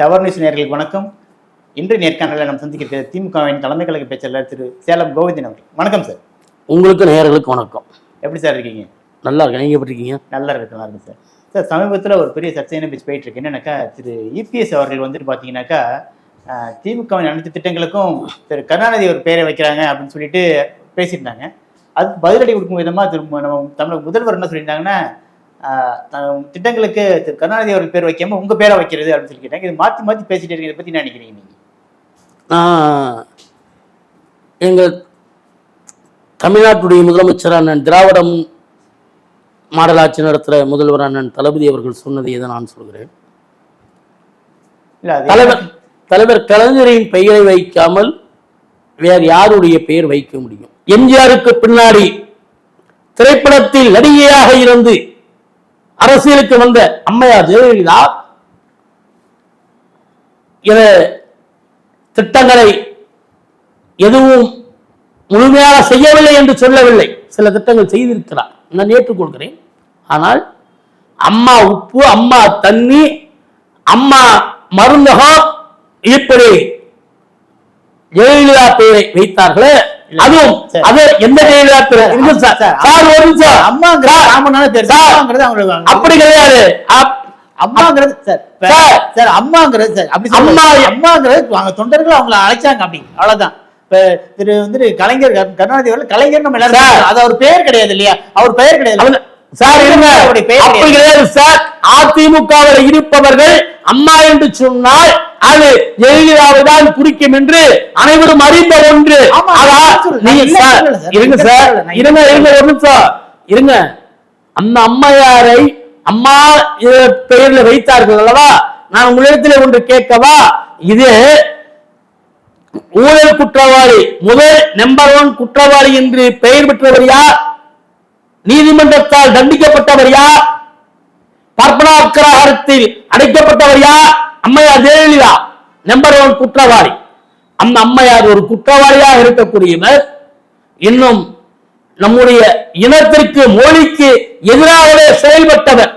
Tower news நேயர்களுக்கு வணக்கம். இன்று நேர்காணலில் நம்ம சந்திக்கிற திமுகவின் தலைமை கழக பேச்சாளர் திரு சேலம் கோவிந்தன் அவர்கள். வணக்கம் சார். உங்களுக்கு நேயர்களுக்கு வணக்கம். எப்படி சார் இருக்கீங்க? நல்லா இருக்கேன். நீங்க எப்படி இருக்கீங்க? நல்லா இருக்கு நல்லா இருக்கு சார். சார் சமீபத்தில் ஒரு பெரிய சர்ச்சையான பேச்சு போயிட்டு இருக்கு. என்னன்னாக்கா திரு இபிஎஸ் அவர்கள் வந்துட்டு பார்த்தீங்கன்னாக்கா திமுகவின் அனைத்து திட்டங்களுக்கும் திரு கருணாநிதி ஒரு பெயரை வைக்கிறாங்க அப்படின்னு சொல்லிட்டு பேசியிருந்தாங்க. அதுக்கு பதிலடி கொடுக்கும் விதமாக திரு நம்ம தமிழக முதல்வர் என்ன சொல்லியிருந்தாங்கன்னா திட்டங்களுக்கு திரு கருணாநிதி அவர்கள் பேர் வைக்காம உங்க பேரை வைக்கிறது அப்படின்னு சொல்லி கேட்டாங்க. இது மாற்றி மாற்றி பேசிட்டு இருக்கிறத பற்றி என்ன நினைக்கிறீங்க நீங்க? நான் எங்க தமிழ்நாட்டுடைய முதலமைச்சர் அண்ணன் திராவிடம் மாடல் ஆட்சி நடத்துகிற முதல்வர் அண்ணன் தளபதி அவர்கள் சொன்னதை இதை நான் சொல்கிறேன். தலைவர் தலைவர் கலைஞரின் பெயரை வைக்காமல் வேறு யாருடைய பெயர் வைக்க முடியும்? எம்ஜிஆருக்கு பின்னாடி திரைப்படத்தில் நடிகையாக இருந்து அரசியலுக்கு வந்த அம்மையார் ஜெயலலிதா இத திட்டங்களை எதுவும் முழுமையாக செய்யவில்லை என்று சொல்லவில்லை. சில திட்டங்கள் செய்திருக்கிறார். நான் ஏற்றுக்கொள்கிறேன் ஆனால் அம்மா உப்பு அம்மா தண்ணி அம்மா மருந்தகம் இப்படி ஜெயலலிதா பெயரை வைத்தார்களே அதுவும். அது எந்த ஜெயலலிதா சார் சார், சார் ஒரு நிமிஷம். அம்மாங்கிற ராமனான பேர் சார். அம்மாங்கிறது அவங்களுக்கு அப்படி கிடையாது. அப்- அம்மாங்கிறது சார் சார். சார் அம்மாங்கிறது சார் அப்படி அம்மா. அம்மா அம்மாங்கிறது அவங்க தொண்டர்கள் அவங்கள அழைச்சாங்க அப்படி. அவ்வளவுதான். இப்ப திரு வந்துட்டு கலைஞர் கரு- கருணாநிதி அவர்கள் கலைஞர் நம்ம எல்லாரும். அது அவர் பெயர் கிடையாது இல்லையா? அவர் பெயர் கிடையாது சார் இருங்க. அப்படி கிடையாது சார். அதிமுகவில் இருப்பவர்கள் அம்மா என்று சொன்னால் அது ஜெயலலிதாவை தான் குறிக்கும் என்று அனைவரும் அறிந்த ஒன்று. இருங்க சார். இருங்க இருங்க ஒரு நிமிஷம் இருங்க. அந்த அம்மையாரை அம்மா பெயர்ல வைத்தார்கள் அல்லவா? நான் உங்களிடத்தில் ஒன்று கேட்கவா? இது ஊழல் குற்றவாளி முதல் நம்பர் ஒன் குற்றவாளி என்று பெயர் பெற்றவர் யார்? நீதிமன்றத்தால் தண்டிக்கப்பட்டவர் யார்? பற்பனாக்கிரகாரத்தில் அடைக்கப்பட்டவர் யார்? அம்மையார் நம்பர் ஒன் குற்றவாளி. அந்த அம்மையார் ஒரு குற்றவாளியாக இருக்கக்கூடியவர் இன்னும் நம்முடைய இனத்திற்கு மொழிக்கு எதிராகவே செயல்பட்டவர்.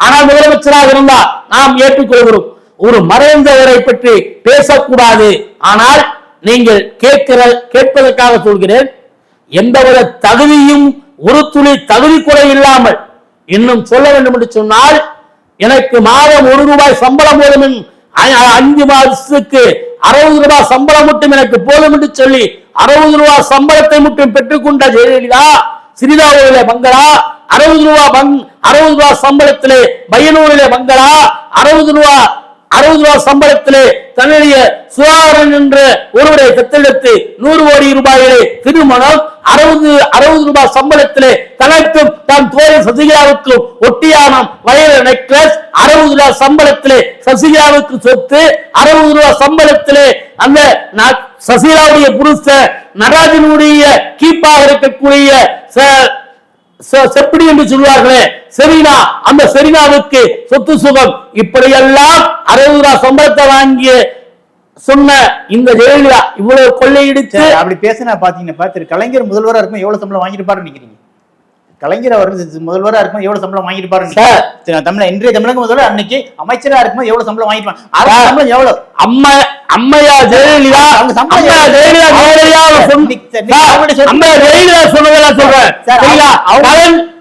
ஆனால் முதலமைச்சராக இருந்தால் நாம் ஏற்றுக்கொள்கிறோம். ஒரு மறைந்தவரை பற்றி பேசக்கூடாது. ஆனால் நீங்கள் கேட்கிற கேட்பதற்காக சொல்கிறேன் எந்தவித தகுதியும் ஒரு துளி தகுதி கூட இல்லாமல் இன்னும் சொல்ல வேண்டும் என்று சொன்னால் எனக்கு மாதம் ஒரு ரூபாய் சம்பளம் போதும் அஞ்சு மாசத்துக்கு அறுபது ரூபாய் சம்பளம் மட்டும் எனக்கு போதும் என்று சொல்லி அறுபது ரூபாய் சம்பளத்தை மட்டும் பெற்றுக்கொண்ட ஜெயலலிதா சிறிதாவூரிலே மங்களா அறுபது ரூபாய் அறுபது ரூபாய் சம்பளத்திலே பையனூரிலே மங்களா அறுபது ரூபாய் அறுபது ரூபாய் சம்பளத்திலே தன்னுடைய சுதாகரன் என்ற ஒருவரை தத்தெடுத்து நூறு கோடி ரூபாயிலே திருமணம் அறுபது அறுபது ரூபாய் சம்பளத்திலே தனக்கும் தன் தோழி சசிகலாவுக்கும் ஒட்டியானம் வயல நெக்லஸ் அறுபது ரூபாய் சம்பளத்திலே சசிகலாவுக்கு சொத்து அறுபது ரூபாய் சம்பளத்திலே அந்த சசிகலாவுடைய புருஷ நடராஜனுடைய கீப்பாக இருக்கக்கூடிய செப்படி என்று சொல்வார்களே. செரினா அந்த செரினாவுக்கு சொத்து சுகம். இப்படியெல்லாம் அறுபது ரூபாய் சம்பளத்தை வாங்கிய சொன்ன இந்த ஜெயலலிதா இவ்வளவு கொள்ளையடித்து சரி, அப்படி பேசினா பாத்தீங்கன்னா திரு கலைஞர் முதல்வரா இருக்கும் எவ்வளவு சம்பளம் வாங்கியிருப்பாருன்னு நினைக்கிறீங்க. கலைஞர் அவர்கள் முதல்வரா இருக்கும் எவ்வளவு சம்பளம் சரி, தமிழ இன்றைய தமிழக முதல்வர் அன்னைக்கு அமைச்சரா இருக்கும்போது எவ்வளவு சம்பளம் வாங்கிருப்பாங்க. சம்பளம் எவ்வளவு? அம்மா அம்மையா ஜெயலலிதா அவங்க சம்பளம்? ஜெயலலிதா சொன்ன-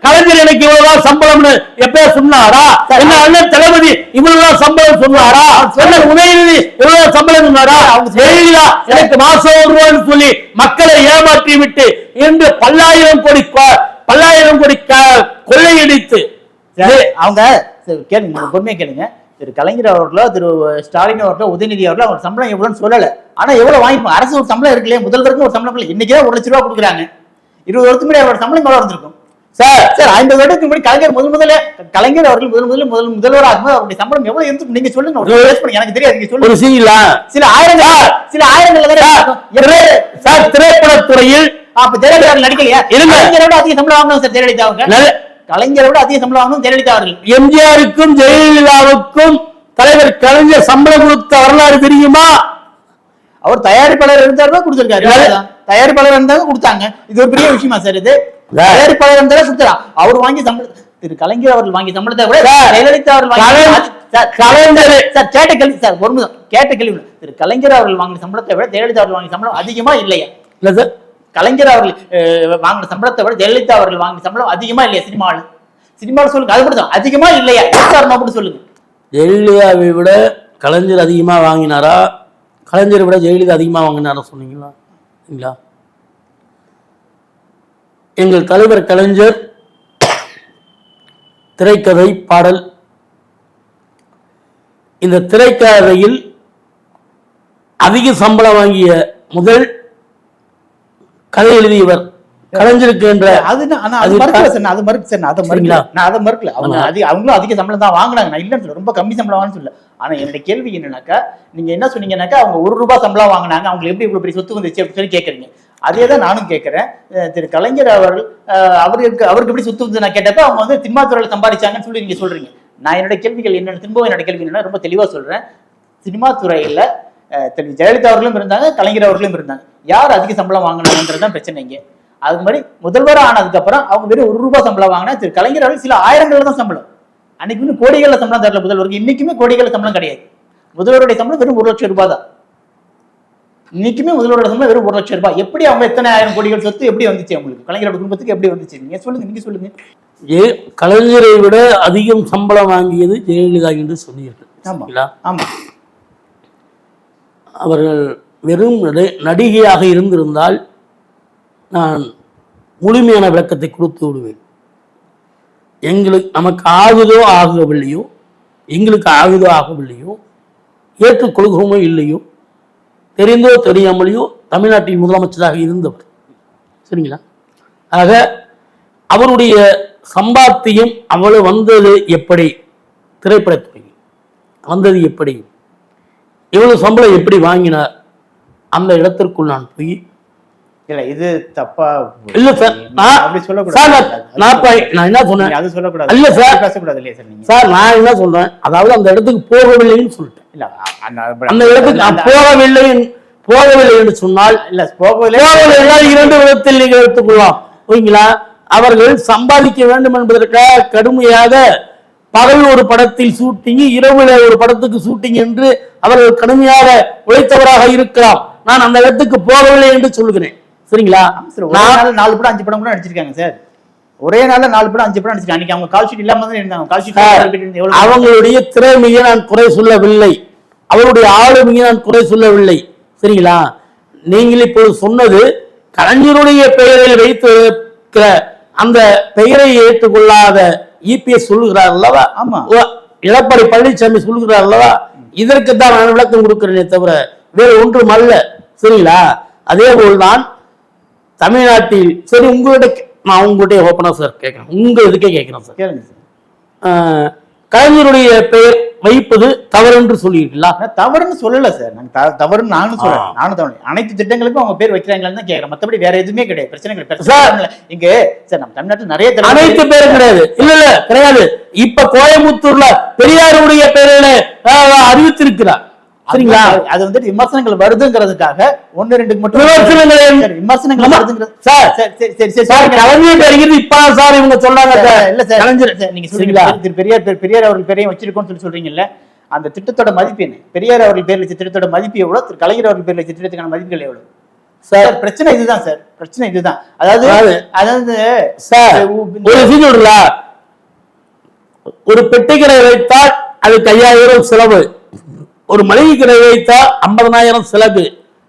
கலைஞர் எனக்கு இவ்வளவுதான் சம்பளம்னு எப்ப சொன்னாரா? என்ன அண்ணன் தளபதி இவ்வளவுதான் சம்பளம் சொன்னாரா? அண்ணன் உதயநிதி இவ்வளவு சம்பளம் சொன்னாரா? ஜெயலலிதா எனக்கு மாசம் ஒரு ரூபான்னு சொல்லி மக்களை ஏமாற்றி விட்டு இன்று பல்லாயிரம் கோடி பல்லாயிரம் கோடி கொள்ளையடித்து அவங்க கேளுங்க பொறுமையா கேளுங்க. திரு கலைஞர் அவர்களோ திரு ஸ்டாலின் அவர்களோ உதயநிதி அவர்களோ அவங்க சம்பளம் எவ்வளவுன்னு சொல்லல. ஆனா எவ்வளவு வாங்கிப்பாங்க அரசு ஒரு சம்பளம் இருக்கு இல்லையா முதல்வருக்கு ஒரு சம்பளம் இல்லை இன்னைக்கு ஒரு லட்ச ரூபா கொடுக்குறாங்க. இருபது வருஷத்துக்கு முன்னாடி அவரோட சம்பளம் எவ்வளவு இருந்திருக்கும்? சார் சார் ஐம்பது வருடத்துக்கு முன்னாடி கலைஞர் முதல் முதல்ல கலைஞர் அவர்கள் முதல் முதல்ல முதல் முதல்வராக இருக்கும்போது அவருடைய சம்பளம் எவ்வளவு இருந்துக்கும் நீங்க சொல்லுங்க. எனக்கு தெரியாது நீங்க சொல்லுங்க. சீலா சில ஆயிரங்கள் சில தானே. எப்படி- சார் திரைப்படத்துறையில் அப்ப ஜெயலலிதா நடிக்கலையா? அதிக சம்பளம் வாங்கணும் சார் ஜெயலலிதா அவங்க கலைஞரை விட அதிக சம்பளம் வாங்கணும் ஜெயலலிதா அவர்கள் எம்ஜிஆருக்கும் ஜெயலலிதாவுக்கும் தலைவர் கலைஞர் சம்பளம் கொடுத்த வரலாறு தெரியுமா அவர் தயாரிப்பாளர் இருந்தாருன்னா கொடுத்திருக்காரு யாரு? அவ்வளவுதான். தயாரிப்பாளர் இருந்தாங்க கொடுத்தாங்க இது ஒரு பெரிய விஷயமா சார் இது. தயாரிப்பாளர் இருந்தாலும் கொடுத்துறா அவர் வாங்கி சம்பளம் திரு கலைஞர் அவர்கள் வாங்கி சம்பளத்தை விட. ஜெயலலிதா அவர்கள் வாங்கி கலைஞர் சார் கேட்ட கேள்வி சார் ஒரு கேட்ட கேள்வி. திரு கலைஞர் அவர்கள் வாங்கின சம்பளத்தை விட ஜெயலலிதா அவர்கள் வாங்கின சம்பளம் அதிகமா இல்லையா இல்ல சார் கலைஞர் அவர்கள் வாங்கின சம்பளத்தை விட ஜெயலலிதா அவர்கள் வாங்கின சம்பளம் அதிகமா இல்லையா சினிமாவில்? சினிமாவில் சொல்லுங்க அது மட்டும் அதிகமா இல்லையா? எஸ்ஆர் மட்டும் சொல்லுங்க. ஜெயலலிதாவை விட கலைஞர் அதிகமா வாங்கினாரா? கலைஞரை விட ஜெயலலிதா அதிகமாக வாங்கினாரா சொன்னீங்களா? இல்லைங்களா? எங்கள் தலைவர் கலைஞர் திரைக்கதை பாடல். இந்த திரைக்கதையில் அதிக சம்பளம் வாங்கிய முதல் கதை எழுதியவர் கலைஞருக்கு என்ற அது அது அது மறுக்கல சார். அது மறுக்கு சார். அதை மறுக்கல? நான் அதை மறுக்கல. அவங்க. அதிக அவங்களும் அதிக சம்பளம் தான் வாங்குனாங்க. நான் இல்லைன்னு சொல்ல ரொம்ப கம்மி சம்பளம் சொல்ல ஆனா என்னுடைய கேள்வி என்னன்னாக்கா நீங்க என்ன சொன்னீங்கன்னாக்கா அவங்க ஒரு ரூபாய் சம்பளம் வாங்குனாங்க. அவங்களுக்கு எப்படி இவ்வளவு பெரிய சொத்து வந்துச்சு அப்படின்னு சொல்லி கேக்குறீங்க. அதே தான் நானும் கேட்கிறேன் திரு கலைஞர் அவர்கள் அவருக்கு அவருக்கு எப்படி சொத்து வந்து நான் கேட்டப்ப அவங்க வந்து சினிமாத்துறையில் சம்பாதிச்சாங்கன்னு சொல்லி நீங்க சொல்றீங்க. நான் என்னோட கேள்விகள் என்னென்ன திரும்பவும் என்னோட கேள்வி என்னன்னா ரொம்ப தெளிவா சொல்றேன். சினிமா துறையில திரு ஜெயலலிதா அவர்களும் இருந்தாங்க கலைஞர் அவர்களும் இருந்தாங்க. யார் அதிக சம்பளம் வாங்கினாங்கன்றது தான் பிரச்சனை இங்க. அது மாதிரி முதல்வர் ஆனதுக்கு அப்புறம் அவங்க வெறும் ஒரு ரூபாய் சம்பளம் வாங்கினா திரு கலைஞர் அவர்கள் சில ஆயிரங்கள் தான் சம்பளம். அன்னைக்கு இன்னும் கோடிகள்ல சம்பளம் தரல முதல்வருக்கு. இன்னைக்குமே கோடிகள்ல சம்பளம் கிடையாது. முதல்வருடைய சம்பளம் வெறும் ஒரு லட்சம் ரூபாய் தான். இன்னைக்குமே முதல்வரோட சம்பளம் வெறும் ஒரு லட்சம் ரூபாய். எப்படி அவங்க எத்தனை ஆயிரம் கோடிகள் சொத்து எப்படி வந்துச்சு அவங்களுக்கு? கலைஞரோட குடும்பத்துக்கு எப்படி வந்துச்சு? நீங்க சொல்லுங்க நீங்க சொல்லுங்க. ஏ கலைஞரை விட அதிகம் சம்பளம் வாங்கியது ஜெயலலிதா என்று சொன்னீர்கள் ஆமா? ஆமா. அவர்கள் வெறும் நடிகையாக இருந்திருந்தால் நான் முழுமையான விளக்கத்தை கொடுத்து விடுவேன். எங்களுக்கு நமக்கு ஆகுதோ ஆகவில்லையோ எங்களுக்கு ஆகுதோ ஆகவில்லையோ ஏற்றுக்கொள்கிறோமோ இல்லையோ தெரிந்தோ தெரியாமலையோ தமிழ்நாட்டின் முதலமைச்சராக இருந்தவர். சரிங்களா? ஆக அவருடைய சம்பாத்தியம் அவ்வளவு வந்தது எப்படி? திரைப்படத்துறை வந்தது எப்படி? இவ்வளவு சம்பளம் எப்படி வாங்கினார்? அந்த இடத்திற்குள் நான் போய் இல்ல இது தப்பா இல்ல சார் நான் அப்படி சார் சொல்லக்கூடாது நான்- நான் என்ன சொன்னேன்? நீங்க அது சொல்லக்கூடாது. இல்ல சார். பேசக்கூடாது இல்லையா சார் நீங்க? சார் நான் என்ன சொல்றேன்? அதாவது அந்த இடத்துக்கு போகவில்லைன்னு சொல்லிட்டேன். இல்ல அந்த இடத்துக்கு நான் போகவில்லை போகவில்லை என்று சொன்னால் இல்ல போகவில்லை. போகவில்லை இரண்டு விதத்தில் நீங்கள் எடுத்துக்கொள்ளலாம். ஓகேங்களா அவர்கள் சம்பாதிக்க வேண்டும் என்பதற்காக கடுமையாக பகல் ஒரு படத்தில் ஷூட்டிங் இரவுல ஒரு படத்துக்கு ஷூட்டிங் என்று அவர்கள் கடுமையாக உழைத்தவராக இருக்கலாம் நான் அந்த இடத்துக்கு போகவில்லை என்று சொல்கிறேன் சரிங்களா? நாலு படம் அஞ்சு படம் கூட நடிச்சிருக்காங்க சார். ஒரே நாள்ல நாலு படம் அஞ்சு படம் நடிச்சிருக்காங்க. அன்னைக்கு அவங்க கால் ஷீட் இல்லாம தான் இருந்தாங்க. கால் ஷீட் சார், எவ்வளவு அவங்களுடைய திறமையை நான் குறை சொல்லவில்லை. அவருடைய ஆளுமையை நான் குறை சொல்லவில்லை. சரிங்களா? நீங்கள் இப்போது சொன்னது கலைஞருடைய பெயரில் வைத்திருக்கிற அந்த பெயரை ஏற்றுக்கொள்ளாத இபிஎஸ் சொல்லுகிறார் அல்லவா? ஆமா. ஓ, எடப்பாடி பழனிசாமி சொல்லுகிறார் அல்லவா? இதற்கு தான் நான் விளக்கம் கொடுக்கிறேனே தவிர வேறு ஒன்றும் அல்ல. சரிங்களா? அதே போல்தான் தமிழ்நாட்டில் சரி உங்கள்கிட்ட கே- நான் உங்கள்கிட்ட ஓப்பனா சார் கேட்கிறேன். உங்க இதுக்கே கேட்கிறேன் சார் கேளுங்க சார் கலைஞருடைய பெயர் வைப்பது தவறு என்று சொல்லியிருக்கீங்களா? நான் தவறுன்னு சொல்லல சார். நாங்க தவறுன்னு நானும் சொல்லல. ஆ. நானும் தவறு. அனைத்து திட்டங்களுக்கும் அவங்க பேர் வைக்கிறாங்களான்னு தான் கேட்கறேன் மத்தபடி வேற எதுவுமே கிடையாது. பிரச்சனை கிடையாது. இங்க சார் நம்ம தமிழ்நாட்டுல நிறைய அனைத்து பேரும் கிடையாது. இல்ல இல்ல கிடையாது. இப்ப கோயம்புத்தூர்ல பெரியாருடைய பெயரில் ஆஹ், அறிவித்திருக்கிறார். சரிங்களா? அது- அது வந்து விமர்சனங்கள் வருதுங்கிறதுக்காக ஒன்னு ரெண்டுக்கு மட்டும் விமர்சனங்கள் விமர்சனங்கள். வருதுங்கிறது சார் சரி சரி சரி சரி கலைஞர் அறிகிறது இப்ப சார் இவங்க சொல்றாங்க சார். இல்ல சார். கலைஞர் நீங்க சரிங்களா? சொல்றீங்க திரு பெரியார் பேர் பெரியார் அவர்கள் பேரையும் வச்சிருக்கோம்னு சொல்லி சொல்றீங்கல்ல அந்த திட்டத்தோட மதிப்பு என்ன? பெரியார் அவர்கள் பேர் வச்ச திட்டத்தோட மதிப்பு எவ்வளவு? திரு கலைஞர் அவர்கள் பேர் வச்ச திட்டத்துக்கான மதிப்புகள் எவ்வளவு? சார். பிரச்சனை இதுதான் சார். பிரச்சனை இதுதான். அதாவது அதாவது- சார் ஒரு விஷயம் சொல்லுங்களா ஒரு பெட்டி கடை வைத்தால் அதுக்கு ஐயாயிரம் செலவு. ஒரு மளிகை கடை வைத்தால் ஐம்பதனாயிரம் செலவு.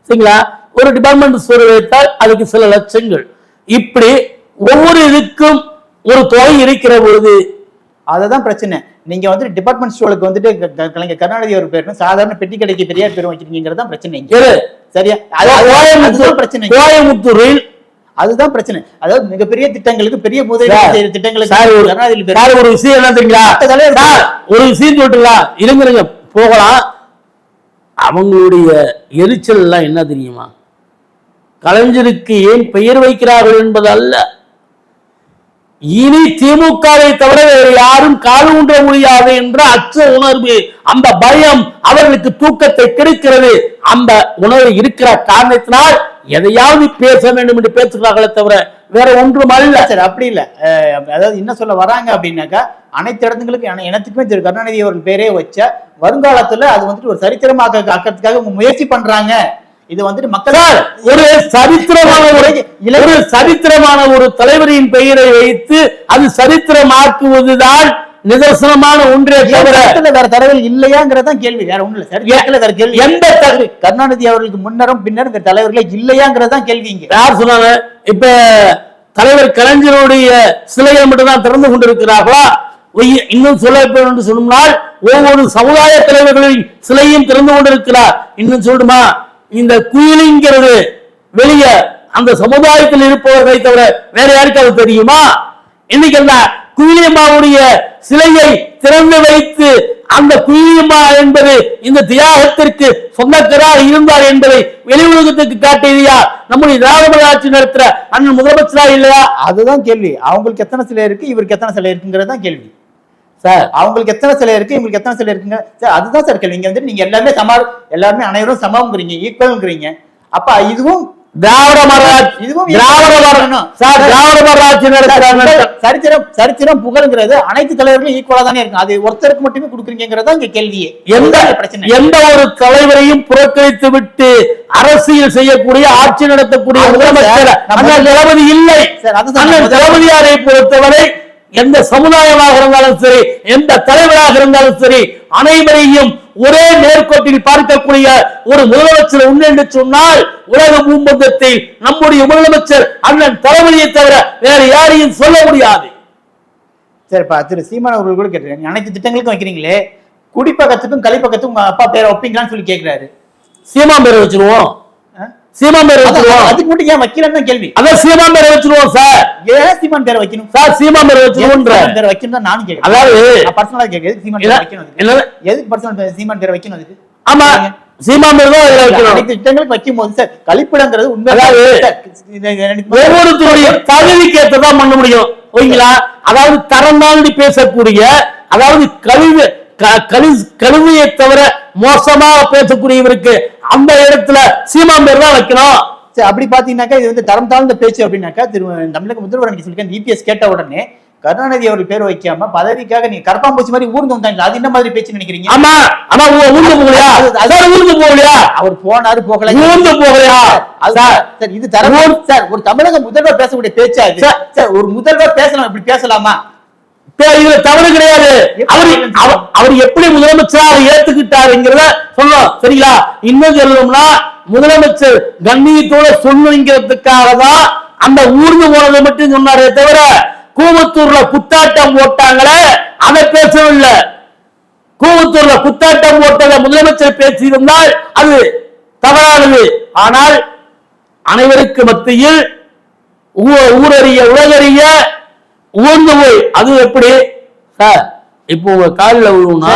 சரிங்களா? ஒரு டிபார்ட்மெண்ட் ஸ்டோர் வைத்தால் அதுக்கு சில லட்சங்கள். இப்படி ஒவ்வொரு இதுக்கும் ஒரு தொகை இருக்கிற பொழுது அதுதான் பிரச்சனை. நீங்க வந்து டிபார்ட்மெண்ட் ஸ்டோருக்கு வந்துட்டு கலைஞர் கருணாநிதி ஒரு பேரும் சாதாரண பெட்டி கடைக்கு பெரியார் பேரும் வச்சிருக்கீங்கிறது தான் பிரச்சனை? சரியா? பிரச்சனை. கோயம்புத்தூரில் அதுதான் பிரச்சனை. அதாவது மிகப்பெரிய திட்டங்களுக்கு பெரிய முதலீடு திட்டங்களுக்கு ஒரு- பேர் விஷயம் என்ன தெரியுங்களா? ஒரு விஷயம் சொல்லிட்டுங்களா இருங்க போகலாம். அவங்களுடைய எரிச்சல் எல்லாம் என்ன தெரியுமா? கலைஞருக்கு ஏன் பெயர் வைக்கிறார்கள் என்பது அல்ல. இனி திமுகவை தவிர வேறு யாரும் கால் ஊன்ற முடியாது என்ற அச்ச உணர்வு அந்த பயம் அவர்களுக்கு தூக்கத்தை கெடுக்கிறது. அந்த உணர்வு இருக்கிற காரணத்தினால் எதையாவது பேச வேண்டும் என்று பேசுகிறார்களே தவிர வேற ஒன்றும் அல்ல. சார் அப்படி இல்ல. அதாவது என்ன சொல்ல வராங்க அப்படின்னாக்கா அனைத்து இடத்துங்களுக்கும் இனத்துக்குமே திரு கருணாநிதி அவர்கள் பேரே வச்ச வருங்காலத்துல அது வந்துட்டு ஒரு சரித்திரமாக்க ஆக்கிறதுக்காக முயற்சி பண்றாங்க. இது வந்துட்டு மக்கள் சார் ஒரு சரித்திரமான ஒரு ஒரு சரித்திரமான ஒரு தலைவரின் பெயரை வைத்து அது சரித்திரமாக்குவதுதான் நிதர்சனமான ஒன்றே தவிர வேற தலைவர் இல்லையாங்கிறதான் கேள்வி. வேற ஒண்ணும் இல்ல வேற கேள்வி. எந்த கருணாநிதி அவர்களுக்கு முன்னரும் பின்னரும் வேற தலைவர்களே இல்லையாங்கிறதான் கேள்வி இங்க. யார் சொன்னாங்க? இப்ப தலைவர் கலைஞருடைய சிலையை மட்டும்தான் திறந்து கொண்டிருக்கிறார்களா? இன்னும் சொல்ல என்று சொன்னால் ஒவ்வொரு சமுதாய தலைவர்களின் சிலையும் திறந்து கொண்டிருக்கிறார். இன்னும் சொல்லணுமா இந்த குயிலிங்கிறது வெளியே அந்த சமுதாயத்தில் இருப்பவர்களை தவிர வேற யாருக்காவது தெரியுமா? இன்னைக்கு என்ன குயிலியம்மாவுடைய சிலையை திறந்து வைத்து அந்த குயிலியம்மா என்பது இந்த தியாகத்திற்கு சொந்தக்காராக இருந்தார் என்பதை வெளி உலகத்துக்கு காட்டியது யார் நம்முடைய திராவிட ஆட்சி நடத்துற அண்ணன் முதலமைச்சரா இல்லையா? அதுதான் கேள்வி. அவங்களுக்கு எத்தனை சிலை இருக்கு? இவருக்கு எத்தனை சிலை இருக்குங்கிறது தான் கேள்வி. சார். அவங்களுக்கு எத்தனை சிலை இருக்கு? இவங்களுக்கு எத்தனை சிலை இருக்குங்க? சார் அதுதான் சார் கேள்வி. இங்க வந்து நீங்க எல்லாமே சமா எல்லாருமே அனைவரும் சமம்ங்கிறீங்க ஈக்குவல்ங்கிறீங்க அப்ப இதுவும் திராவிட மராட்சி இதுவும் திராவிட மர- சார் திராவிட மராட்சி நடத்துறாங்க சரித்திரம் சரித்திரம் புகழ்ங்கிறது அனைத்து தலைவர்களும் ஈக்குவலா தானே இருக்கும் அது ஒருத்தருக்கு மட்டுமே கொடுக்குறீங்கிறதா இங்க கேள்வியே. எந்த பிரச்சனை? எந்த ஒரு தலைவரையும் புறக்கணித்து விட்டு அரசியல் செய்யக்கூடிய ஆட்சி நடத்தக்கூடிய முதலமைச்சர் தளபதி இல்லை. தளபதியாரை பொறுத்தவரை எந்த சமுதாயமாக இருந்தாலும் சரி எந்த தலைவராக இருந்தாலும் சரி அனைவரையும் ஒரே நேர்கோட்டில் பார்க்கக்கூடிய ஒரு முதலமைச்சர் உண்டு என்று சொன்னால் உலக பூம்பந்தத்தில் நம்முடைய முதலமைச்சர் அண்ணன் தளபதியை தவிர வேற யாரையும் சொல்ல முடியாது. சரிப்பா திரு சீமான் அவர்கள் கூட கேட்டிருக்காங்க அனைத்து திட்டங்களுக்கும் வைக்கிறீங்களே? குடிப்பக்கத்துக்கும் கழிப்பக்கத்துக்கும் உங்க அப்பா பேரை வைப்பீங்களான்னு சொல்லி கேக்குறாரு. சீமான் பேரை வச்சிருவோம்? சீமான் பேரை வச்சிருவோம். அதுக்கு மட்டும் ஏன் வைக்கலன்னு தான் கேள்வி. அதான் சீமான் பேரை வச்சிருவோம் சார். ஏன் சீமான் பேரை வைக்கணும். சார் சீமான் பேரை சீமான் பேரை வைக்கணும் தான் நானும் கேட்கிறேன். அதாவது பர்சனலா கேட்க எதுக்கு சீமான் பேரை வைக்கணும்? எதுக்கு பர்சனல் சீமான் பேரை வைக்கணும் அதுக்கு? ஆமா சீமான் பேர் தான் இதுல வைக்கணும். அனைத்து திட்டங்களுக்கு வைக்கும் போது சார் கழிப்பிடங்கிறது உண்மை. ஒவ்வொருத்தருடைய தகுதிக்கு ஏற்றதான் பண்ண முடியும். ஓகேங்களா அதாவது தரம் தாண்டி பேசக்கூடிய அதாவது கழிவு க- கழி- கழுவியை தவிர மோசமாக பேசக்கூடியவருக்கு அந்த இடத்துல சீமான் பேர் தான் வைக்கணும். சரி, அப்படி பாத்தீங்கன்னாக்கா இது வந்து தரம் தாழ்ந்த பேச்சு அப்படின்னாக்கா திரு தமிழக முதல்வர் அன்னைக்கு சொல்லிருக்கேன் இபிஎஸ் கேட்ட உடனே கருணாநிதி அவர்கள் பேர் வைக்காம பதவிக்காக நீங்க கரப்பாம்பூச்சி மாதிரி ஊர்ந்து வந்தாங்க அது என்ன மாதிரி பேச்சு நினைக்கிறீங்க? ஆமா ஆமா ஊ- ஊர்ந்து போகலையா? சார் ஊர்ந்து போகலையா? அவர் போனாரு போகல. ஊர்ந்து போகலையா? சார் இது தரம் சார் ஒரு தமிழக முதல்வர் பேசக்கூடிய பேச்சா சார். ஒரு முதல்வர் பேசலாம் இப்படி பேசலாமா? இதுல தவறு கிடையாது. அவர் அவர்- எப்படி முதலமைச்சராக ஏத்துக்கிட்டாருங்கிறத சொல்லணும். சரிங்களா? இன்னும் சொல்லணும்னா முதலமைச்சர் கண்ணியத்தோட சொல்லணுங்கிறதுக்காக தான் அந்த ஊர்ந்து போனதை மட்டும் சொன்னாரே தவிர கூவத்தூர்ல குத்தாட்டம் போட்டாங்களே அதை பேசவில்லை கூவத்தூர்ல குத்தாட்டம் போட்டதை முதலமைச்சர் பேசியிருந்தால் அது தவறானது. ஆனால் அனைவருக்கு மத்தியில் ஊரறிய உலகறிய ஊர்ந்து போய் அது எப்படி? சார். இப்போ உங்க காலில் விழுவுனா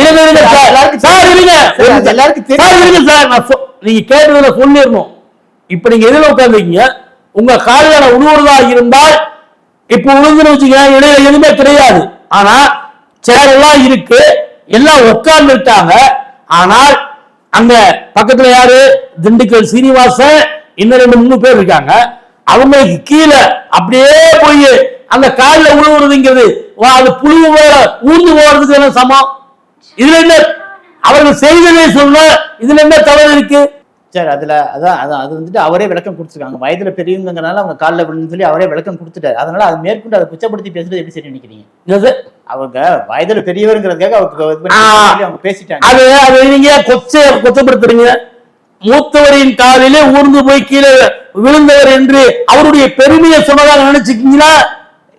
இருங்க இருங்க சார், சார். எல்லாருக்கும் சார் இருங்க. எல்லாருக்கும். சார் இருங்க சார். நான் நீங்க கேட்டதுல சொல்லிடணும். இப்ப நீங்க எதுல உட்கார்ந்தீங்க உங்க காலில் நான் விழுவுறதா இருந்தால் இப்போ விழுந்துன்னு வச்சுக்க இடையில எதுவுமே கிடையாது. ஆனா சேர் எல்லாம் இருக்கு. எல்லாம் உட்கார்ந்துட்டாங்க. ஆனால் அங்க பக்கத்துல யாரு? திண்டுக்கல் சீனிவாசன். இன்னும் ரெண்டு மூணு பேர் இருக்காங்க. அவங்களுக்கு கீழே அப்படியே போய் அந்த காலில் உழுவுறதுங்கிறது வா, அது புழு ஊர்ந்து போறதுக்கு என்ன சமம்? இதுல என்ன? அவர்கள் செய்ததை சொல்ல இதுல என்ன தவறு இருக்கு? சார் அதுல அதான் அதான் அது வந்துட்டு அவரே விளக்கம் கொடுத்துருக்காங்க. வயதுல பெரியவங்கனால அவங்க காலில் விழுந்து சொல்லி அவரே விளக்கம் கொடுத்துட்டாரு. அதனால அது மேற்கொண்டு அதை குச்சப்படுத்தி பேசுறது எப்படி சரி நினைக்கிறீங்க? அவங்க வயதுல பெரியவருங்கிறதுக்காக அவருக்கு அவங்க பேசிட்டாங்க. அது அது நீங்க கொச்ச கொச்சப்படுத்துறீங்க மூத்தவரின் காலிலே ஊர்ந்து போய் கீழே விழுந்தவர் என்று அவருடைய பெருமையை சொன்னதாக நினைச்சுக்கீங்களா?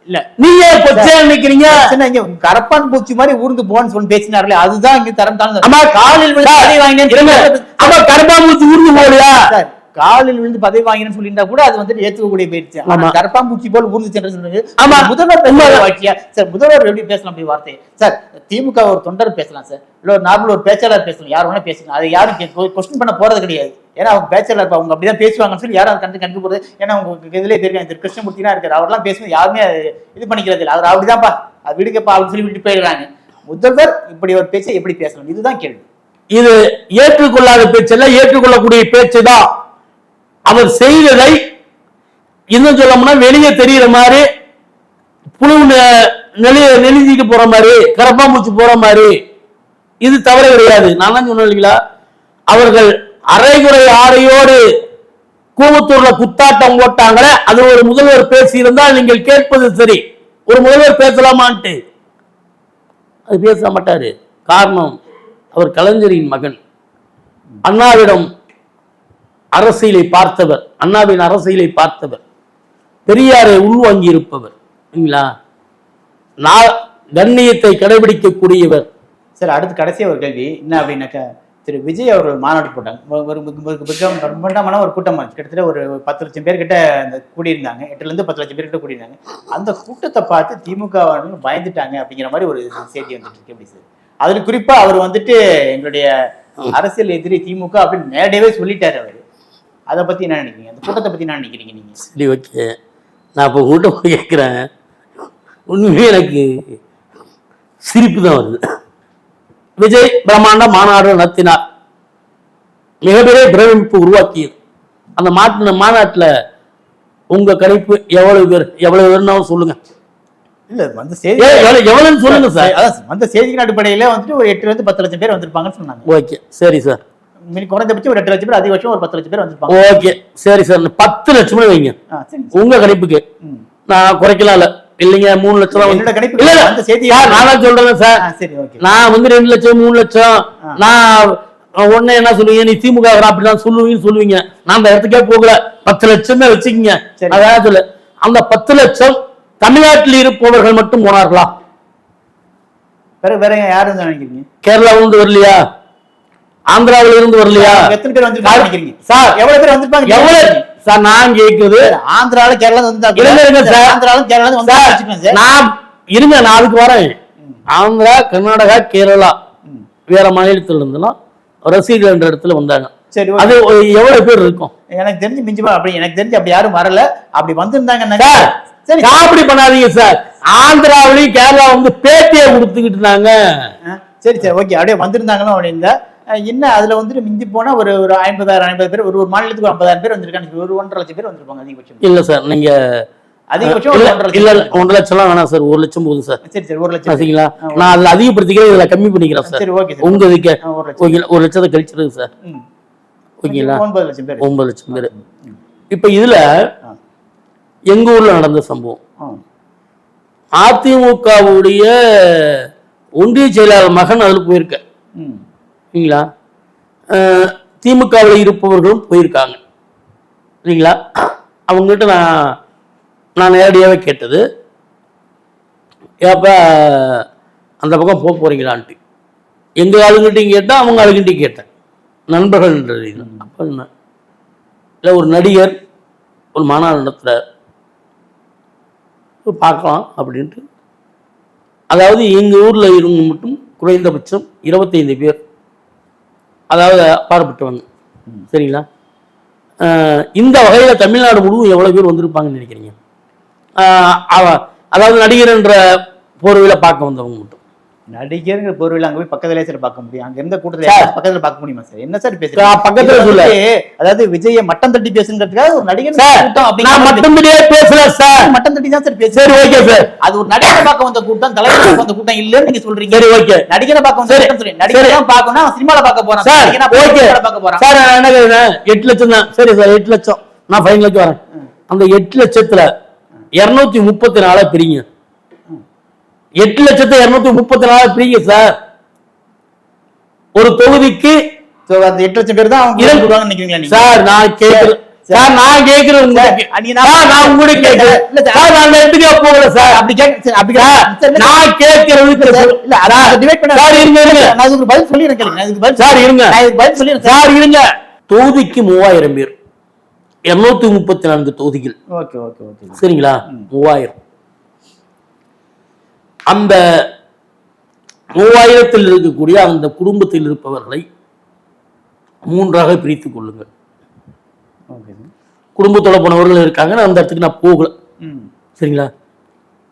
இல்ல. நீங்க கொச்சையா நினைக்கிறீங்க? பிரச்சனை இங்க கரப்பான் பூச்சி மாதிரி ஊர்ந்து போன்னு சொல்லி பேசினார்களே அதுதான் இங்க தரம் தாழ்ந்த ஆமா காலில் விழுந்து பதவி. சொல்லி- ஆமா கருப்பாம்பூச்சி ஊர்ந்து போகலையா? காலில் விழுந்து பதவி வாங்கினேன்னு சொல்லியிருந்தா கூட அது வந்துட்டு ஏத்துக்கக்கூடிய ஆனா ஆமா. கரப்பாம்பூச்சி போல் ஊர்ந்து சென்று சொல்றது ஆமா. முதல்வர். வாக்கியா சார் முதல்வர் எப்படி பேசலாம் அப்படி வார்த்தை சார் திமுக ஒரு தொண்டர் பேசலாம் சார். இல்ல ஒரு நார்மல் ஒரு பேச்சாளர் பேசலாம் யார் வேணா பேசலாம் அதை யாரும் கொஸ்டின் பண்ண போறது கிடையாது. ஏன்னா அவங்க பேச்சலர் இருப்பா அவங்க அப்படிதான் பேசுவாங்கன்னு சொல்லி யாரும் அதை கண்டு கண்டு போகிறது ஏன்னா உங்களுக்கு இதுல தெரியும் இந்த கிருஷ்ணமூர்த்தி தான் இருக்காரு. அவர்லாம் பேசும்போது யாருமே இது பண்ணிக்கிறது இல்லை. அவர் அப்படிதான்ப்பா. அது விடுக்கப்பா அப்படின்னு சொல்லி விட்டு போயிடுறாங்க. முதல்வர் இப்படி ஒரு பேச்சை எப்படி பேசணும்? இதுதான் கேள்வி. இது ஏற்றுக்கொள்ளாத பேச்சல்ல ஏற்றுக்கொள்ளக்கூடிய பேச்சு தான். அவர் செய்ததை இன்னும் சொல்லணும்னா வெளியே தெரியுற மாதிரி புழு நெ- நெளி நெளிஞ்சிட்டு போற மாதிரி கரப்பாம்பூச்சி போற மாதிரி இது தவறு கிடையாது. நான் தான் சொன்னேன் இல்லைங்களா? அவர்கள் அரைகுறை ஆடையோடு கூவத்தூர்ல குத்தாட்டம் போட்டாங்களே அது ஒரு முதல்வர் பேசியிருந்தால் நீங்கள் கேட்பது சரி. ஒரு முதல்வர் பேசலாமான்ட்டு. அது பேச மாட்டாரு. காரணம் அவர் கலைஞரின் மகன். அண்ணாவிடம் அரசியலை பார்த்தவர் அண்ணாவின் அரசியலை பார்த்தவர். பெரியாரை உள்வாங்கி இருப்பவர் சரிங்களா நான் கண்ணியத்தை கடைபிடிக்கக்கூடியவர். சரி அடுத்து கடைசி ஒரு கேள்வி. என்ன அப்படின்னாக்கா திரு விஜய் அவர்கள் மாநாடு போட்டாங்க. ஒரு- பிரம்மாண்டமான ஒரு கூட்டம் கிட்டத்தட்ட ஒரு பத்து லட்சம் பேர் கிட்ட அந்த கூடியிருந்தாங்க. எட்டுல இருந்து பத்து லட்சம் பேர் கிட்ட கூடியிருந்தாங்க. அந்த கூட்டத்தை பார்த்து திமுக பயந்துட்டாங்க அப்படிங்கிற மாதிரி ஒரு செய்தி வந்துட்டு இருக்கு. எப்படி சார்? அதில் குறிப்பா அவர் வந்துட்டு எங்களுடைய அரசியல் எதிரி திமுக அப்படின்னு நேரடியாகவே சொல்லிட்டாரு அவர். அதை பத்தி என்ன நினைக்கிறீங்க? அந்த கூட்டத்தை பத்தி என்ன நினைக்கிறீங்க நீங்க? சரி ஓகே. நான் இப்போ கூட்டம் கேட்குறேன் உண்மையே எனக்கு சிரிப்பு தான் வருது. விஜய் பிரம்மாண்ட மாநாடு நடத்தினார். மிகப்பெரிய பிரமிப்பு உருவாக்கியது. அந்த மாட்டு மாநாட்டில் உங்க கணிப்பு எவ்வளவு பேர் எவ்வளவு பேர்னாலும் சொல்லுங்க. இல்ல வந்த செய்தி எவ்வளவுன்னு சொல்லுங்க சார். அதான் வந்த செய்தியின் அடிப்படையில வந்துட்டு ஒரு எட்டுல இருந்து பத்து லட்சம் பேர் வந்திருப்பாங்கன்னு சொன்னாங்க. ஓகே சரி சார். மினி குறைந்தபட்சம் ஒரு எட்டு லட்சம் பேர் அதிகபட்சம் ஒரு பத்து லட்சம் பேர் வந்திருப்பாங்க. ஓகே சரி சார். பத்து லட்சம் வைங்க. உங்க கணிப்புக்கு. நான் குறைக்கலாம் இல்ல இல்லைங்க மூணு லட்சம் என்னோட வந்து- கணிப்பு சார், நான் சொல்றேன் சார். ஆ, சரி ஓகே. நான் வந்து ரெண்டு லட்சம் மூணு லட்சம். நான் உடனே என்ன சொல்லுவீங்க? நீ திமுக அப்படிதான் சொல்லுவீங்கன்னு சொல்லுவீங்க. நான் அந்த இடத்துக்கே போகல. பத்து லட்சமே வச்சுக்கீங்க. அதான் சொல்லு அந்த பத்து லட்சம் தமிழ்நாட்டில் இருப்பவர்கள் மட்டும் போனார்களா? வேற வேற யாரும் நினைக்கிறீங்க? கேரளாவில இருந்து வரலையா? ஆந்திராவில இருந்து வரலையா? எத்தனை பேர் நினைக்கிறீங்க? சார் எவ்வளவு பேர் வந்திருப்பாங்க எவ்வளவு சார் நான் கேக்குது. ஆந்திரால கேரளா வந்து இருங்க, சார். ஆந்திரால கேரளா வந்து நான் இருங்க நான் அதுக்கு வரேன். ஆந்திரா கர்நாடகா கேரளா. வேற மாநிலத்துல இருந்தெல்லாம் ரசிகர்கள் என்ற இடத்துல வந்தாங்க. சரி அது எவ்வளவு பேர் இருக்கும்? எனக்கு தெரிஞ்சு மிஞ்சுமா அப்படி எனக்கு தெரிஞ்சு அப்படி யாரும் வரல. அப்படி வந்திருந்தாங்கன்னா சார் சரி காமெடி பண்ணாதீங்க சார். ஆந்திராவிலையும் கேரளா வந்து பேட்டியை கொடுத்துக்கிட்டு இருந்தாங்க. சரி சரி ஓகே. அப்படியே வந்திருந்தாங்களோ அப்படின்னா என்ன அதுல வந்துட்டு மிஞ்சி போனா ஒரு ஒரு ஐம்பதாயிரம் ஐம்பது பேர் ஒரு ஒரு மாநிலத்துக்கு ஐம்பதாயிரம் பேர் வந்திருக்காங்க. ஒரு ஒன்றரை லட்சம் பேர் வந்திருப்பாங்க அதிகபட்சம். இல்ல சார் நீங்க அதிகபட்சம் இல்ல ஒன்றரை லட்சம்லாம் வேணாம் சார் ஒரு லட்சம் போதும் சார். சரி சரி ஒரு லட்சம். சரிங்களா? நான் அதுல அதிகப்படுத்திக்கிறேன் இதுல கம்மி பண்ணிக்கிறேன் சார். சரி ஓகே சார். உங்க இதுக்கு ஓகேங்களா ஒரு லட்சத்தை கழிச்சிருங்க சார். ஓகேங்களா? ஒன்பது லட்சம் பேர். ஒன்பது லட்சம் பேர். இப்ப இதுல ஆ. எங்க ஊர்ல நடந்த சம்பவம். அதிமுகவுடைய ஒன்றிய செயலாளர் மகன் அதில் போயிருக்க. சரிங்களா? திமுகவில் இருப்பவர்களும் போயிருக்காங்க. சரிங்களா? அவங்ககிட்ட நான் நான் நேரடியாகவே கேட்டது. ஏப்பா அந்த பக்கம் போக போகிறீங்களான்ட்டு எங்கள் ஆளுங்கிட்டையும் கேட்டேன் அவங்க ஆளுங்கிட்டையும் கேட்டேன். நண்பர்கள்ன்ற அப்போ என்ன? இல்லை ஒரு நடிகர் ஒரு மாநாடு நடத்துகிறார் பார்க்கலாம் அப்படின்ட்டு. அதாவது எங்கள் ஊரில் இருந்து மட்டும் குறைந்தபட்சம் இருபத்தைந்து பேர் அதாவது அப்பாற்பட்டவங்க. சரிங்களா? இந்த வகையில் தமிழ்நாடு முழுவதும் எவ்வளோ பேர் வந்திருப்பாங்கன்னு நினைக்கிறீங்க? அதாவது நடிகர் என்ற போர்வையில் பார்க்க வந்தவங்க மட்டும். நடிகருங்கிற பொருள் அங்க போய் பக்கத்துலயே சார் பார்க்க முடியும். அங்க இருந்த கூட்டத்துல பக்கத்துல பார்க்க முடியுமா சார்? என்ன சார் பேசுறீங்க? பக்கத்துல சொல்ல. அதாவது விஜய மட்டம் தட்டி பேசுங்கிறதுக்காக ஒரு நடிகர் சார் கூட்டம் அப்படிங்கிற மாதிரி மட்டும்படியே பேசல சார். மட்டம் தட்டி தான் சார் சரி பேசுறேன் ஓகே சார். அது ஒரு நடிகரை பார்க்க வந்த கூட்டம் தலைவரை பார்க்க வந்த கூட்டம் இல்லன்னு நீங்க சொல்றீங்க. சரி ஓகே. நடிகரை பார்க்க வந்த. கூட்டம் சொல்றீங்க நடிகரை. தான் பார்க்கணும் சினிமால பார்க்க போறான். Sir okay. பார்க்க போறான். சார் என்ன எட்டு லட்சம் தான். சரி சார் எட்டு லட்சம். நான் ஃபைனலுக்கு வரேன். அந்த எட்டு லட்சத்துல இருநூத்தி முப்பத்தி நாலா பிரிங்க. எட்டு லட்சத்தை இருநூத்தி முப்பத்தி நாலா பிரிங்க சார். ஒரு தொகுதிக்கு எட்டு லட்சம் பேர் தான் சார் நான் கேக்குறேன் சார். நான் கேக்குறேன் உங்களுக்கு நான் உங்களுக்கு கேக்குறேன் சார். நான் அந்த இடத்துக்கே போகல சார். அப்படி கேட்க அப்படி நான் கேட்கறதுக்கு சார், இல்ல அதை சார், டிவைட் பண்ண சார் இருங்க இருங்க. நான் இதுக்கு பதில் சொல்லிடுறேன் கேளுங்க. இதுக்கு பதில் சார் இருங்க. நான் இதுக்கு பதில் சொல்லிடுறேன் சார். சார் இருங்க. தொகுதிக்கு மூவாயிரம் பேர். இருநூத்தி முப்பத்தி நான்கு தொகுதிகள். Okay okay okay. சரிங்களா? மூவாயிரம். அந்த மூவாயிரத்தில் இருக்கக்கூடிய அந்த குடும்பத்தில் இருப்பவர்களை மூன்றாக பிரித்துக் கொள்ளுங்கள். குடும்பத்தோட போனவர்கள் இருக்காங்க நான் அந்த இடத்துக்கு நான் போகல. ம். சரிங்களா?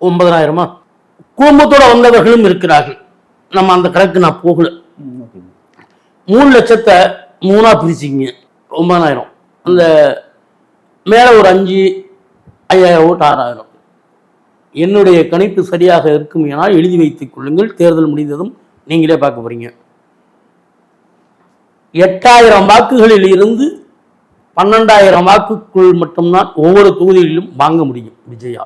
ஒன்பதாயிரமா? குடும்பத்தோட வந்தவர்களும் இருக்கிறார்கள். நம்ம அந்த கணக்கு நான் போகல. மூணு லட்சத்தை மூணா பிரிச்சிங்க ஒன்பதாயிரம். அந்த மேலே ஒரு அஞ்சு ஐயாயிரம் ஓட்டு ஆறாயிரம். என்னுடைய கணிப்பு சரியாக இருக்கும் என எழுதி வைத்துக் கொள்ளுங்கள். தேர்தல் முடிந்ததும் நீங்களே பார்க்க போறீங்க. எட்டாயிரம் வாக்குகளில் இருந்து பன்னெண்டாயிரம் வாக்குக்குள் மட்டும்தான் ஒவ்வொரு தொகுதியிலும் வாங்க முடியும் விஜயா.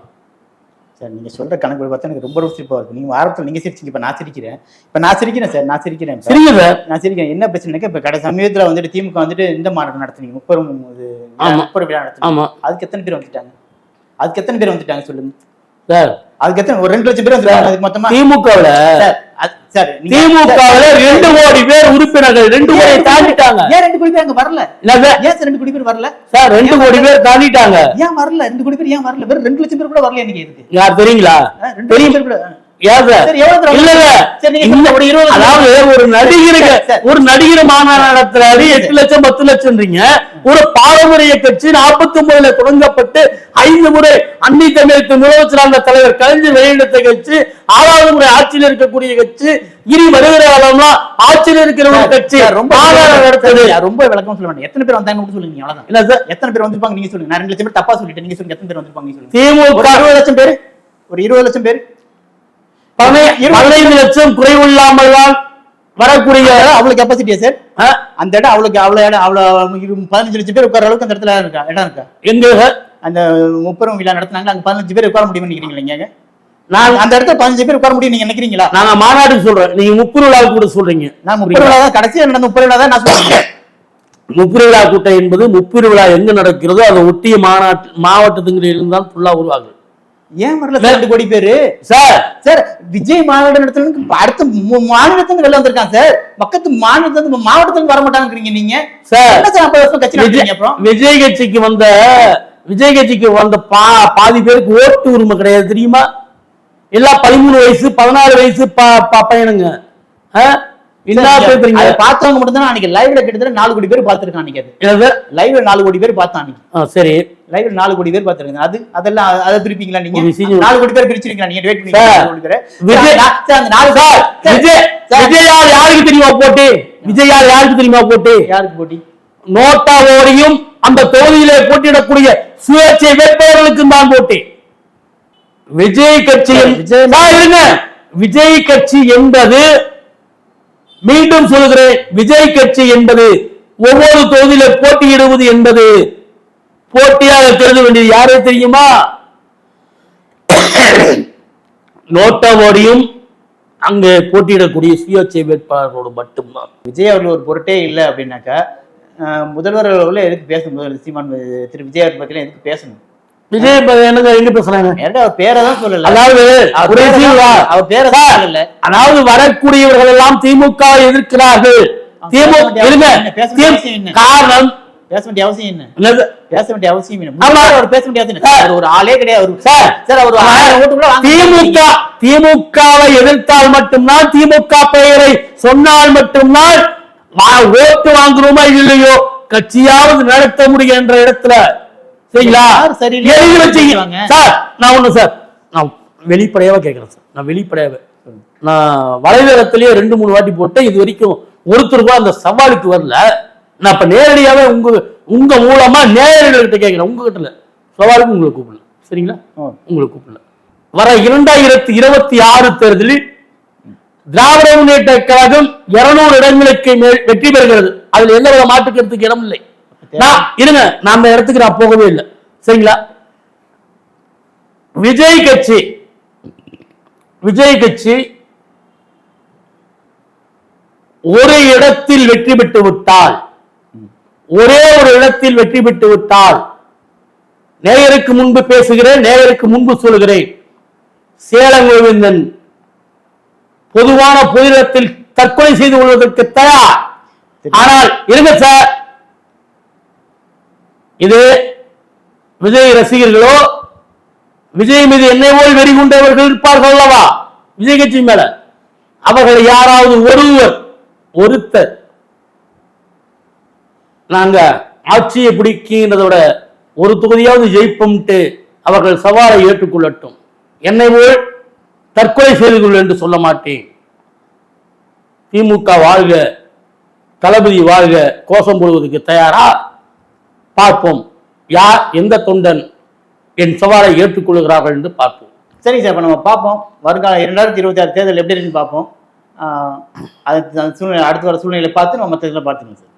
சார் நீங்க சொல்ற கணக்கு பார்த்தா எனக்கு ரொம்ப ரொம்ப சிரிப்பா இருக்கு. நீங்க ஆரம்பத்தில் நீங்க சிரிச்சீங்க. இப்ப நான் சிரிக்கிறேன். இப்ப நான் சிரிக்கிறேன் சார் நான் சிரிக்கிறேன். சரிங்க சார். நான் சிரிக்கிறேன். என்ன பிரச்சனைக்கு இப்ப கடை சமயத்துல வந்துட்டு திமுக வந்துட்டு இந்த மாநாடு நடத்துனீங்க. ஆமா. முப்பெரும் விழா நடத்துனீங்க. அதுக்கு எத்தனை பேர் வந்துட்டாங்க? அதுக்கு எத்தனை பேர் வந்துட்டாங்க சொல்லுங்க. சார். அதுக்கு எத்தனை ஒரு ரெண்டு லட்சம் பேர் அதுக்கு மொத்தமா. திமுகவுல திமுகவுல ரெண்டு கோடி பேர் உறுப்பினர்கள் ரெண்டு கோடியை தாண்டிட்டாங்க. ஏன் ரெண்டு கோடி பேர் அங்க வரல? என்னது? ஏன் சார் ரெண்டு கோடி பேர் வரல? சார் ரெண்டு கோடி பேர் தாண்டிட்டாங்க. ஏன் வரல? ரெண்டு கோடி பேர் ஏன் வரல? வெறும் ரெண்டு லட்சம் பேர் கூட வரல எனக்கு இருக்கு யார் தெரியுங்களா? ரெண்டு லட்சம் பேர் கூட ஒரு அதாவது நடிகருக்கு. ஒரு நடிகர் மாநாடு நடத்துறாரு எட்டு லட்சம் பத்து லட்சம்ன்றீங்க. ஒரு பாரம்பரிய கட்சி நாற்பத்தி ஒன்பதுல தொடங்கப்பட்டு ஐந்து முறை அன்னி தமிழகத்து முதலமைச்சரான தலைவர் கலைஞர் வெளியிடத்த கட்சி ஆறாவது முறை ஆட்சியில் இருக்கக்கூடிய கட்சி இனி வருகிற காலம்லாம் ஆட்சியில் இருக்கிற கட்சி ரொம்ப நடத்துது. ரொம்ப விளக்கம் சொல்ல வேண்டாம். எத்தனை பேர் வந்தாங்கன்னு சொல்லுங்க அவ்வளவுதான். இல்ல சார்? எத்தனை பேர் வந்திருப்பாங்க நீங்க சொல்லுங்க. நான் ரெண்டு லட்சம் பேர் தப்பா சொல்லிட்டேன். நீங்க சொல்லுங்க எத்தனை பேர் வந்திருப்பாங்க சொல்லுங்க. திமுக ஒரு இருபது லட்சம் பேர்? ஒரு இருபது லட்சம் பேர்? பதினைந்து லட்சம். குறைவில்லாமல் தான் வரக்கூடிய அவ்வளவு கெப்பாசிட்டியா சார்? அந்த இடம் அவளுக்கு அவ்வளவு இடம் அவ்வளவு பதினஞ்சு லட்சம் பேர் உட்கார அளவுக்கு அந்த இடத்துல இருக்கா? இடம் இருக்கா? எங்க அந்த முப்பெரும் விழா நடத்துனாங்க அங்க பதினஞ்சு பேர் உட்கார முடியும்னு நினைக்கிறீங்களா நான் அந்த இடத்துல பதினஞ்சு பேர் உட்கார முடியும் நீங்க நினைக்கிறீங்களா? நாங்க மாநாடுக்கு சொல்றேன். நீங்க முப்பது விழாவுக்கு கூட சொல்றீங்க. நான் முப்பெரும் விழா தான் கடைசியா நடந்த முப்பெரும் விழா தான் நான் சொல்றேன். முப்பது விழா கூட்டம் என்பது முப்பது விழா எங்க நடக்கிறதோ அதை ஒட்டிய மாநாட்டு மாவட்டத்துங்களில் தான் ஃபுல்லா உருவாகுது. ஏன் வரல? ரெண்டு கோடி பேரு? சார். சார் விஜய் மாநாடு நடத்துறதுக்கு அடுத்த மாநிலத்துல வெளில வந்திருக்கான் சார். பக்கத்து மாநிலத்துல மாவட்டத்துல வர மாட்டாங்கிறீங்க நீங்க. சார் என்ன சார் ஐம்பது வருஷம் கட்சி அப்புறம்? விஜய் கட்சிக்கு வந்த விஜய் கட்சிக்கு வந்த பா பாதி பேருக்கு ஓட்டு உரிமை கிடையாது தெரியுமா? எல்லாம் பதிமூணு வயசு பதினாலு வயசு ப- பையனுங்க. பார்த்தவங்க மட்டும் தான் அன்னைக்கு லைவ்ல கிட்டத்தட்ட நாலு கோடி பேர் பார்த்திருக்கான் அன்னைக்கு? லைவ்ல நாலு கோடி பேர் பார்த்தான் அன்னைக்கு. சரி. லைவ்ல நாலு கோடி பேர் பார்த்திருக்காங்க. அது அதெல்லாம் அ- அதை பிரிப்பீங்களா நீங்க? நாலு கோடி பேர் பிரிச்சிருக்கீங்களா நீங்க? வெயிட் பண்ணி சார், நாலு விஜய்- அந்த சார் விஜய் யாருக்கு தெரியுமா போட்டி? விஜயால் யாருக்கு தெரியுமா போட்டி? யாருக்கு போட்டி? நோட்டாவோடையும் அந்த தொகுதியிலே போட்டியிடக்கூடிய சுயேட்சை வேட்பாளர்களுக்கு தான் போட்டி. விஜய் கட்சி விஜய் விஜய் கட்சி என்பது மீண்டும் சொல்கிறேன் விஜய் கட்சி என்பது ஒவ்வொரு தொகுதியில போட்டியிடுவது என்பது போட்டியாக கருத வேண்டியது யாரே தெரியுமா? நோட்டாவோடையும் அங்கே போட்டியிடக்கூடிய சுயேட்சை வேட்பாளர்களோடு மட்டும்தான். விஜய் அவர்கள் ஒரு பொருட்டே இல்லை அப்படின்னாக்கா முதல்வர் அவர்கள் எதுக்கு பேசணும் முதல்வர் சீமான் திரு விஜய் அவர்கள் பத்தில எதுக்கு பேசணும்? விஜய் என்னங்க எங்க பேசுறாங்க அவர் பேரை தான் சொல்லல. அதாவது அவர் பேரை சொல்லல. அதாவது வரக்கூடியவர்கள் எல்லாம் திமுக எதிர்க்கிறார்கள். திமுக? காரணம் பேச வேண்டிய அவசியம் என்ன? பேச வேண்டிய அவசியம் என்ன? அவர் பேச வேண்டிய அவசியம் ஒரு ஆளே கிடையாது. சார். சார் அவர் ஒரு திமுக திமுகவை எதிர்த்தால் மட்டும்தான் திமுக பெயரை சொன்னால் மட்டும்தான் ஓட்டு வாங்குறோமா இல்லையோ? கட்சியாவது நடத்த முடியும் என்ற இடத்துல. சரிங்களா? வாங்க. சார் நான் ஒண்ணு சார். நான் வெளிப்படையாவா கேட்கிறேன் சார். நான் வெளிப்படையாவே. நான் வலைதளத்திலேயே ரெண்டு மூணு வாட்டி போட்டேன். இது வரைக்கும் ஒருத்தர் கூட அந்த சவாலுக்கு வரல. நான் இப்ப நேரடியாவே உங்க உங்க மூலமா நேரடிகிட்ட கேட்கிறேன். உங்ககிட்ட சவாலுக்கு உங்களை கூப்பிடல. சரிங்களா. உங்களை கூப்பிடல. வர இரண்டாயிரத்தி இருபத்தி ஆறு தேர்தலில் திராவிட முன்னேற்ற கழகம் இருநூறு இடங்களுக்கு மேல் வெற்றி பெறுகிறது. அதுல எந்த வித மாற்று கருத்துக்கு இடம் இல்லை இருங்க நான் அந்த இடத்துக்கு நான் போகவே இல்லை. சரிங்களா? விஜய் கட்சி விஜய் கட்சி ஒரு இடத்தில் வெற்றி பெற்று விட்டால் ஒரே ஒரு இடத்தில் வெற்றி பெற்று விட்டால் நேயருக்கு முன்பு பேசுகிறேன் நேயருக்கு முன்பு சொல்கிறேன் சேலம் கோவிந்தன் பொதுவான பொதுஇடத்தில் தற்கொலை செய்து கொள்வதற்கு தயார். ஆனால் இருங்க சார் இது விஜய் ரசிகர்களோ விஜய் மீது என்னை போல் வெறி கொண்டவர்கள் இருப்பார்கள் அல்லவா? விஜய் கட்சி மேல. அவர்கள் யாராவது ஒருவர் ஒருத்தர் நாங்க ஆட்சியை பிடிக்கின்றதோட ஒரு தொகுதியாவது ஜெயிப்போம்ட்டு அவர்கள் சவாலை ஏற்றுக்கொள்ளட்டும். என்னை போல் தற்கொலை செய்து கொள் என்று சொல்ல மாட்டேன். திமுக வாழ்க தளபதி வாழ்க கோஷம் போடுவதற்கு தயாரா? பார்ப்போம். யார் எந்த தொண்டன் என் சவாலை ஏற்றுக்கொள்கிறார்கள் என்று பார்ப்போம். சரிங்க சார் இப்போ நம்ம பார்ப்போம். வருங்கால இரண்டாயிரத்தி இருபத்தி ஆறு தேர்தல் எப்படி இருக்குன்னு பார்ப்போம். அது அந்த சூழ்நிலை அடுத்து வர சூழ்நிலை பார்த்து நம்ம மற்ற இதில் பார்த்துக்கலாம் சார்.